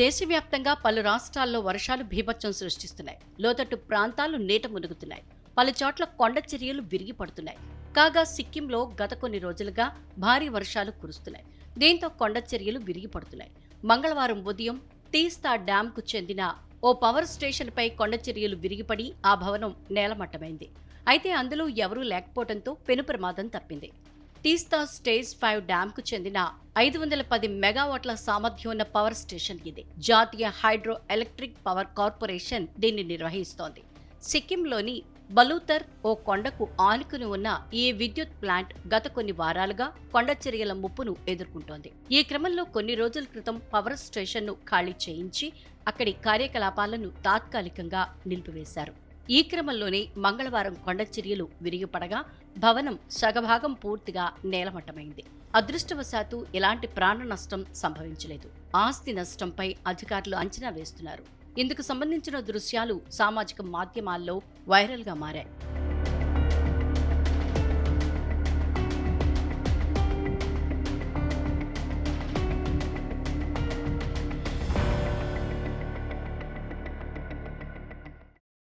దేశవ్యాప్తంగా పలు రాష్ట్రాల్లో వర్షాలు భీభత్సం సృష్టిస్తున్నాయి. లోతట్టు ప్రాంతాలు నీట మునుగుతున్నాయి. పలు చోట్ల కొండ చర్యలు విరిగి పడుతున్నాయి కాగా సిక్కింలో గత కొన్ని రోజులుగా భారీ వర్షాలు కురుస్తున్నాయి. దీంతో కొండ చర్యలు విరిగి పడుతున్నాయి మంగళవారం ఉదయం తీస్తా డ్యాంకు చెందిన ఓ పవర్ స్టేషన్పై కొండ చర్యలు విరిగిపడి ఆ భవనం నేలమట్టమైంది. అయితే అందులో ఎవరూ లేకపోవడంతో పెను ప్రమాదం తప్పింది. తీస్తా స్టేజ్ ఫైవ్ డ్యాంకు చెందిన ఐదు వందల పది మెగావాట్ల సామర్థ్యం ఉన్న పవర్ స్టేషన్ ఇది. జాతీయ హైడ్రో ఎలక్ట్రిక్ పవర్ కార్పొరేషన్ దీన్ని నిర్వహిస్తోంది. సిక్కింలోని బలూతర్ ఓ కొండకు ఆనుకుని ఉన్న ఈ విద్యుత్ ప్లాంట్ గత కొన్ని వారాలుగా కొండ చర్యల ముప్పును ఎదుర్కొంటోంది. ఈ క్రమంలో కొన్ని రోజుల క్రితం పవర్ స్టేషన్ను ఖాళీ చేయించి అక్కడి కార్యకలాపాలను తాత్కాలికంగా నిలిపివేశారు. ఈ క్రమంలోనే మంగళవారం కొండచర్యలు విరిగిపడగా భవనం సగభాగం పూర్తిగా నేలమట్టమైంది. అదృష్టవశాత్తు ఎలాంటి ప్రాణ నష్టం సంభవించలేదు. ఆస్తి నష్టంపై అధికారులు అంచనా వేస్తున్నారు. ఇందుకు సంబంధించిన దృశ్యాలు సామాజిక మాధ్యమాల్లో వైరల్గా మారాయి.